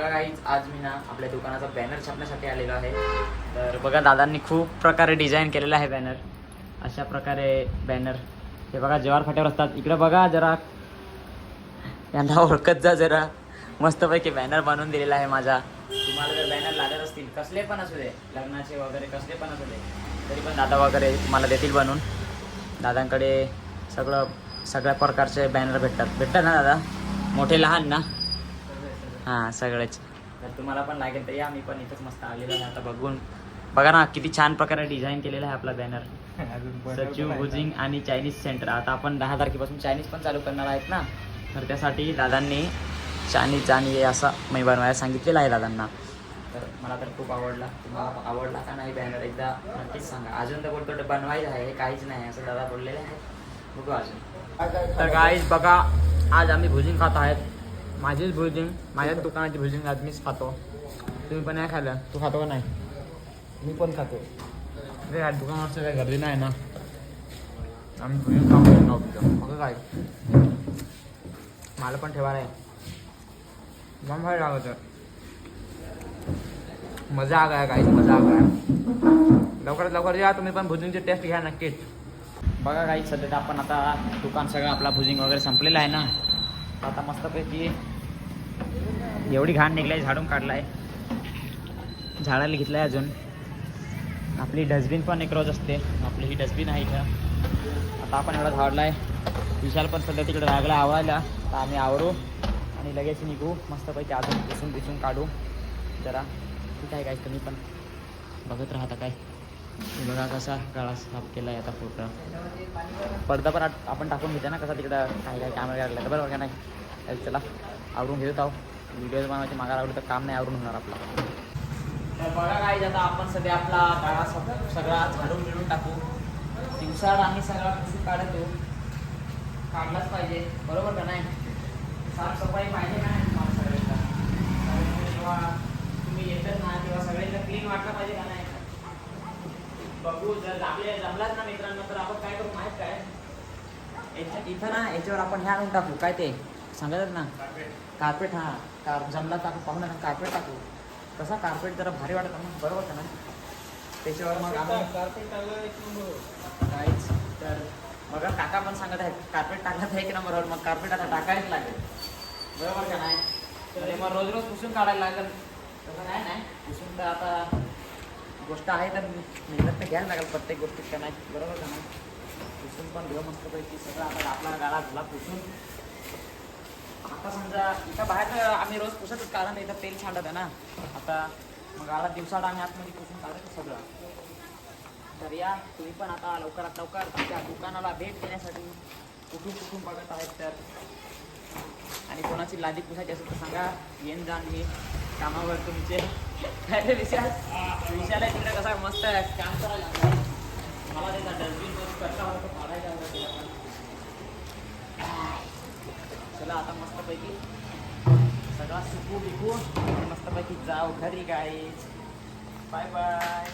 बघा काहीच आज मी ना आपल्या दुकानाचा बॅनर छापण्यासाठी आलेलो आहे. तर बघा दादांनी खूप प्रकारे डिझाईन केलेला आहे बॅनर अशा प्रकारे बॅनर हे बघा जवार फाट्यावर असतात. इकडे बघा जरा. यांना ओळखत जा जरा. मस्तपैकी बॅनर बनवून दिलेला आहे माझा. तुम्हाला जर बॅनर लागत असतील कसले पण असू दे लग्नाचे वगैरे कसले पण असू दे तरी पण दादा वगैरे तुम्हाला देतील बनवून. दादांकडे सगळं सगळ्या प्रकारचे बॅनर भेटतात. भेटतात ना दादा? मोठे लहान ना? हां सगळेच. तर तुम्हाला पण लागेल तर या मी पण इथंच मस्त आलेलो आहे आता बघून. बघा ना किती छान प्रकारे डिझाईन केलेला आहे आपला बॅनर सचिव भुजिंग आणि चायनीज सेंटर आता आपण दहा तारखेपासून चायनीज पण चालू करणार आहेत ना. तर त्यासाठी दादांनी चायनीज आणि हे असं मी बनवायला सांगितलेलं आहे दादांना. तर मला तर खूप आवडला. तुम्हाला आवडला का नाही बॅनर एकदा नक्कीच सांगा. अजून तर बोलतो बनवायचं आहे हे काहीच नाही असं दादा बोललेलं आहे बघू अजून. तर काहीच बघा आज आम्ही भुजिंग खात आहेत. माझीच भुजिंग माझ्याच दुकानाची भुजिंग आज मीच खातो. तुम्ही पण नाही खाल्लं? तू खातो का नाही? मी पण खातो. अरे यार दुकानावरचं काय गर्दी नाही ना. आम्ही भुजिंग खाऊ तिथं. मग काय. मला पण ठेवायला आहे मग भारी लागत? मजा आ गया काहीच मजा आ गया लवकरात लवकर या तुम्ही पण भुजिंगची टेस्ट घ्या नक्कीच. बघा काही सध्या आपण आता दुकान सगळं आपला भुजिंग वगैरे संपलेला आहे ना. आता मस्तपैकी एवढी घाण निघलाय झाडून काढलाय. झाडाला घेतलाय अजून. आपली डस्टबिन पण एक रोज असते. आपली ही डस्टबिन आहे इथं. आता आपण एवढा झाडला आहे विशाल पण सध्या तिकडे लागला आवरायला. तर आम्ही आवरू आणि लगेच निघू. मस्तपैकी अजून दिसून दिसून काढू. जरा. ठीक आहे काय तुम्ही पण बघत राहता काय. बघा कसा गळा साफ केला आहे आता पूर्ण. पडदा पण आपण टाकून घेते ना कसा तिकडं काय काय कॅमेरा काढला तर बरोबर का नाही? चला आवरून घेत आहो. व्हिडिओ बनवायची मागा लागलो तर काम नाही आवरून होणार आपला. तर बघा काय आता आपण सध्या आपला गाळा सग- सगळा झाडून मिळून टाकू. दिवसाड आम्ही सगळा पुसून काढतो. काढलाच पाहिजे. बरोबर का नाही? साफसफाई पाहिजे ना सगळ्यांना? तुम्ही येतच ना तेव्हा सगळ्यांना क्लीन वाटलं पाहिजे का नाही? बघू जर आपल्या जमलाच ना मित्रांनो तर आपण काय करू माहीत काय? इथं ना याच्यावर आपण हे आणून टाकू काय ते? सांगतात ना. कार्पेट हा. कार जमला आपण पाहू ना कार्पेट टाकू. कसा कार्पेट जरा भारी वाटत ना बरोबर का ना. त्याच्यावर मग आम्ही काहीच तर मग काका पण सांगत आहेत कार्पेट टाकत आहे की ना बरोबर मग कार्पेट आता टाकायच लागेल. बरोबर का नाही? तर मग रोज रोज पुसून काढायला लागेल. तसं नाही नाही. पुसून तर आता गोष्ट आहे तर मेहनत तर घ्यायला लागेल प्रत्येक गोष्टीत का नाही बरोबर का नाही? पुसून पण घेऊ मस्तपैकी सगळं आता आपला गाळा झाला पुसून. आता समजा इथं बाहेर आम्ही रोज पुसतच कारण इथं तेल छांडत आहे ना. आता मग गाळा दिवसाड आम्ही आतमध्ये पुसून काढतो सगळं. तर या तुम्ही पण आता लवकरात लवकर तुमच्या दुकानाला भेट देण्यासाठी कुठून कुठून बघत आहेत तर आणि कोणाची लादी पुसायची असेल तर सांगा. येन जाण मी कामावर तुमचे. काय विशाल. विशाल आहे तिकडे कसा मस्त काम करायला मला त्याचा डस्टबिन कसा चला आता मस्तपैकी सगळा सुकू बिकू. मस्तपैकी जाऊ घरी काय बाय बाय